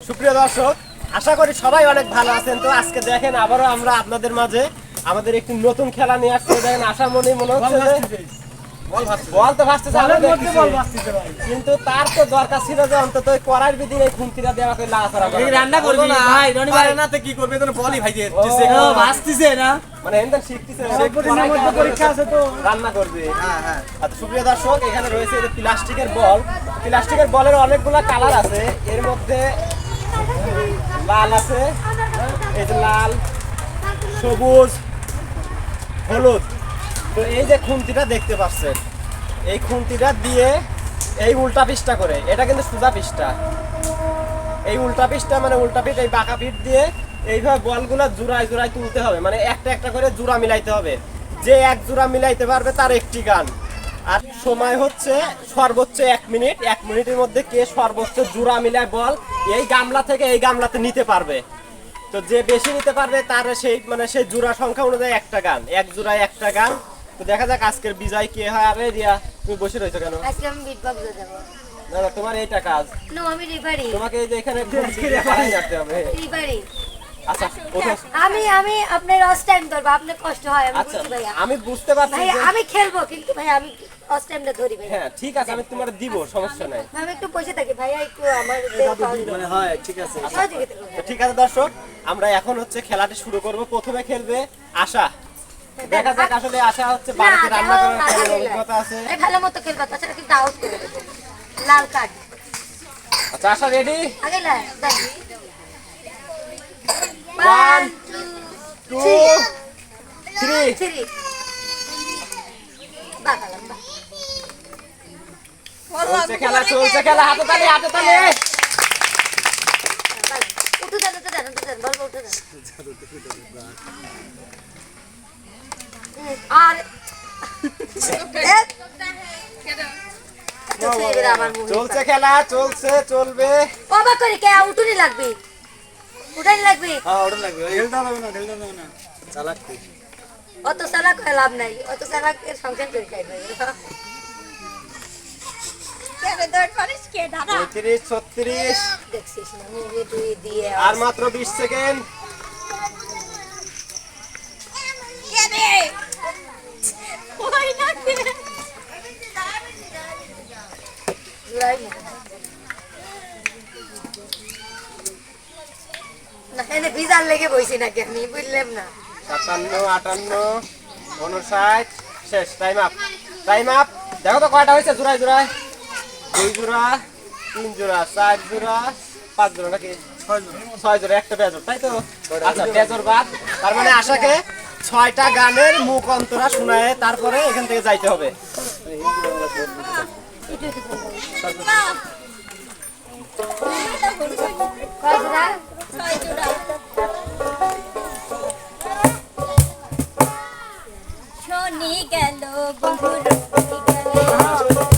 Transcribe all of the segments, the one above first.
সুপ্রিয় দর্শক আশা করি সবাই অনেক ভালো আছেন। তো আজকে দেখেন আবারও আমরা আপনাদের মাঝে আমাদের একটি নতুন খেলা নিয়ে আসছে। দেখেন আশা মনে মনে হচ্ছে যে বল তো ভাসতেছে কিন্তু তার তো দরকার ছিল যে অন্তত করার বিদিন এই খুন্তিটা দেওয়া করে লাগাছাড়া রান্না করবি না, ভাই রনি ভাই। না তো কি করবে? তো বলি ভাই দিছে। ও ভাসতিছে না। মানে এনদান শিখতেছে পরীক্ষা আছে তো। রান্না করবে। হ্যাঁ হ্যাঁ। আচ্ছা সুপ্রিয় দর্শক এখানে রয়েছে প্লাস্টিকের বল। প্লাস্টিকের বলের অনেকগুলো কালার আছে। এর মধ্যে লাল আছে। এই যে লাল, সবুজ, হলুদ। তো এই যে খুন্তিটা দেখতে পাচ্ছেন, এই খুন্তিটা দিয়ে এই উল্টা পিসটা করে। এটা কিন্তু সোজা পিসটা। এই উল্টা পিসটা মানে উল্টা পিঠ, এই বাঁকা পিঠ দিয়ে এইভাবে বলগুলো জোড়ায় জোড়ায় তুলতে হবে। মানে একটা একটা করে জোড়া মিলাইতে হবে। যে এক জোড়া মিলাইতে পারবে তার একটি গান। সময় হচ্ছে সর্বোচ্চ এক মিনিট। এক মিনিটের মধ্যে কে সর্বোচ্চ জোড়া মিলায় বল এই গামলা থেকে এই গামলাতে নিতে পারবে। তো যে বেশি নিতে পারবে তার সেই মানে সেই জোড়া সংখ্যা অনুযায়ী একটা গান এক জোড়ায় একটা গান। তো দেখা যাক আজকের বিজয় কে হয় আরে রিয়া তুমি বসে রয়েছো কেন? আজকে আমি বিট বক্স দেবো। না না তোমার এইটা কাজ। নো আমি রিভারি তোমাকে এই যে এখানে হবে। রিভারি আচ্ছা আমি আমি আপনার অস ধরবো আপনার কষ্ট হয় আমি আচ্ছা ভাইয়া। আমি বুঝতে পারছি আমি খেলব কিন্তু ভাই আমি অস ধরি ভাই। হ্যাঁ ঠিক আছে আমি তোমার দিব সমস্যা নাই। আমি একটু বসে থাকি ভাইয়া একটু আমার মানে হয় ঠিক আছে। সহযোগিতা করবে। তো ঠিক আছে দর্শক আমরা এখন হচ্ছে খেলাটি শুরু করব। প্রথমে খেলবে আশা। দেখা যাক আসলে আশা হচ্ছে বাড়িতে রান্না করার অভিজ্ঞতা আছে। ভালো মতো খেলবা তাছাড়া কিন্তু আউট করে দেবো। লাল কার্ড আচ্ছা আশা রেডি আগে টু থ্রি থ্রি চলছে খেলা চলছে খেলা হাতে তালি হাতে তালি। উঠে যান উঠে যান উঠে যান বলব উঠে যান। আর চলছে খেলা চলছে চলবে। বাবা করে কে উঠুনি লাগবে? উঠানি লাগবে? হ্যাঁ লাগবে। না না। চালাক অত চালাক লাভ নাই। অত চালাক সংসার করে খাইবে পঁয়ত্রিশ ছত্রিশ। আর মাত্র বিশ সেকেন্ড। ভিজার লেগে বইছি নাকি আমি বুঝলাম না। সাতান্ন আটান্ন উনষাট শেষ টাইম আপ টাইম আপ দেখো তো কয়টা হয়েছে জোড়ায় জোড়ায়। দুই জোড়া, তিন জোড়া, চার জোড়া, পাঁচ জোড়া নাকি? ছয় জোড়া। একটা বেজর তাই তো? আচ্ছা বেজর বাদ। তার মানে আশাকে ছয়টা গানের মুখ অন্তরা শোনায় তারপরে এখান থেকে যাইতে হবে? শনি গেল বন্ধুর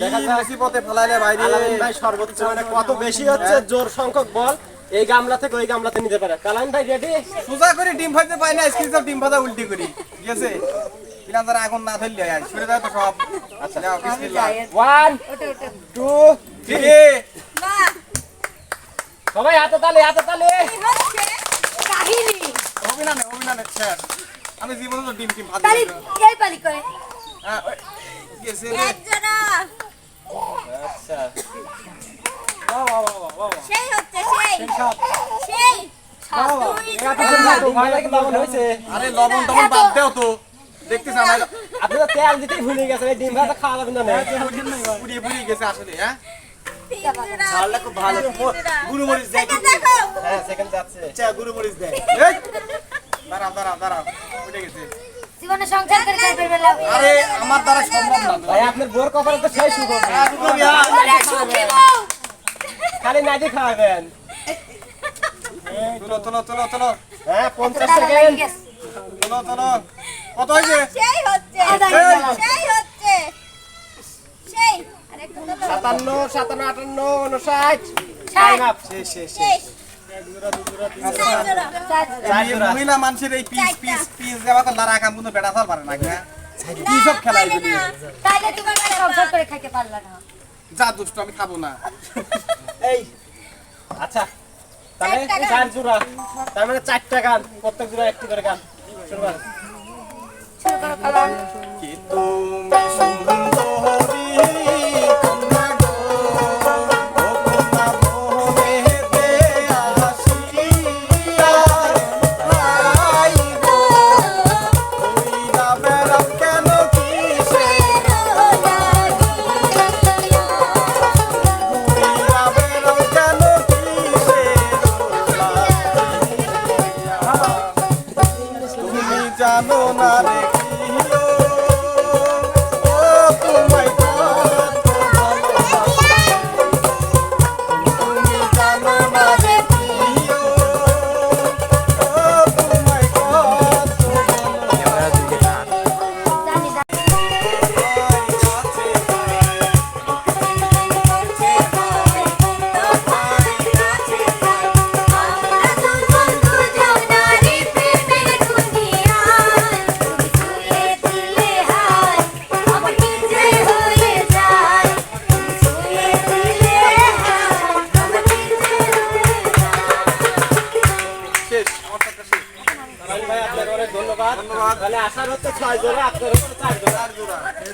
আইসি ফেলাইলে বাইরে ভাই সর্বোচ্চ মানে কত বেশি হচ্ছে জোর সংখ্যক বল। এই গামলা থেকে ওই গামলাতে নিতে পারে। কালামিন ভাই রেডি সোজা করে ডিম ভাজতে পাই না আইসক্রিম সব ডিম ভাজা উল্টি করি। ঠিক আছে? পিনাজার আগুন না ধরলে আয় সরে যায় তো সব। আচ্ছা। যাও বিসমিল্লাহ ওয়ান ওটা ওটা। টু ঠিক বাহ সবাই হাতে তালে হাতে তালে। কাহিনী। অভিনানে অভিনানে ছেড় আমি জীবনে তো ডিম টিম ভাজি তালি এই পালি করে? হ্যাঁ গেছে রে। এক জোড়া আচ্ছা সেই হচ্ছে সেই সেই জোড়া ভালো লাগে লবণ হয়েছে আরে তেল দিতেই ভুলে গেছেন খাওয়া যাবে না পুড়িয়ে পুড়িয়ে গেছে আসলে হ্যাঁ গুরু মরিচ দেয় গুরু মরিচ দেয় দাঁড়াও দাঁড়াও দাঁড়াও, উঠে গেছে। জীবনে সংসার করে খাই ফেলবে লাভ আরে আমার দ্বারা সম্ভব না। ভাই আপনার বোর কপালে তো সেই শুভ ওরে সুখী বউ। খালি নাইটি খাওয়াবেন। তোলো তোলো তোলো তোলো। হ্যাঁ পঞ্চাশ তারা লাগি? সেকেন্ড গেছে তোলো তোলো। কত হয়েছে? সেই হচ্ছে। সেই। হচ্ছে। সেই। তোলো। সাতান্ন সাতান্ন আটান্ন উনষাট ষাট। টাইম আপ শেষ শেষ শেষ। মহিলা মানুষের এই পিস পিস পিস দেওয়া তো লারা কাম কিন্তু বেটা পারে না হ্যাঁ? কি সব খেলা এগুলি তাইলে তুমি সংসার করে খাইতে পারলা না। যা দুষ্ট আমি খাব না। এই আচ্ছা তাহলে চারটা গান। চার জোড়া তার মানে চারটা গান প্রত্যেক জোড়া একটি করে গান। শুরু করেন শুরু করো কি তুমি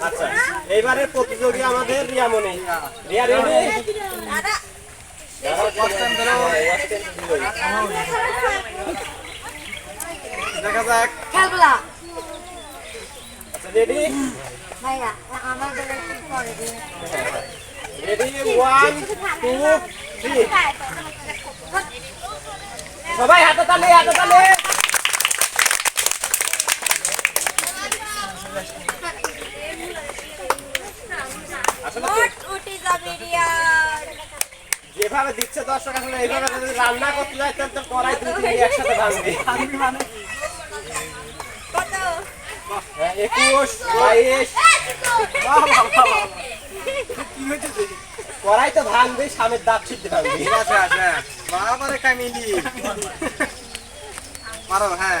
আচ্ছা এইবারের প্রতিযোগী আমাদের রিয়ামণি। রিয়া রেডি আচ্ছা সবাই হাতে তালে হাতে তালে আসলে তো উঠে যাবে রিয়ার যেভাবে দিচ্ছে দর্শক আসলে এইভাবে যদি রান্না করতে যায় তাহলে তো কড়াই দুই তিনটে একসাথে ভাঙবে। কত? হ্যাঁ, একুশ বাইশ। কড়াই তো ভাঙবে স্বামীর দাঁত সিদ্ধ ভাঙবে ঠিক আছে আচ্ছা বাবারে কামিলি পারো হ্যাঁ।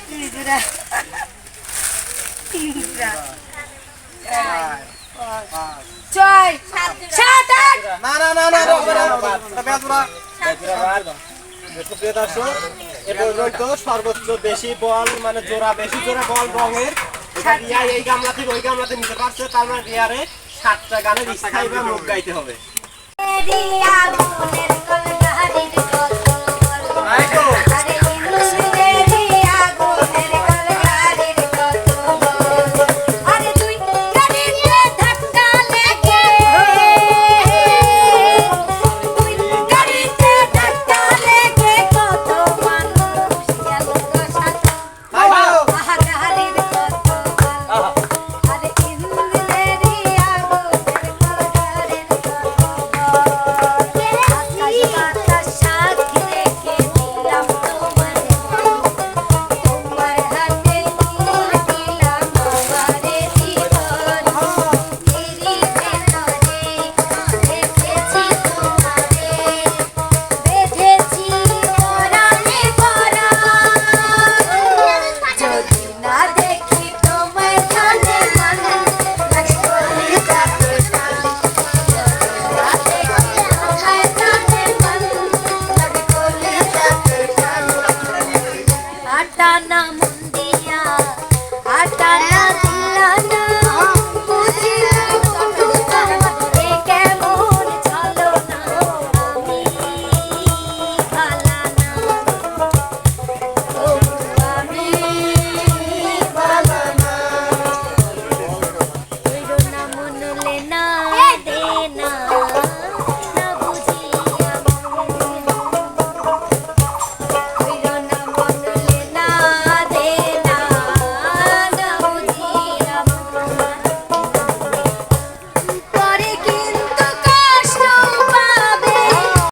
জোড়া ছয় সাত আট না না না না সর্বোচ্চ বেশি বল মানে জোড়া বেশি জোড়া বল রঙের রিয়া এই গামলা থেকে ওই গামলাতে নিতে পারছে তার মানে রিয়ারে সাতটা গানের বা মুখ গাইতে হবে রিয়া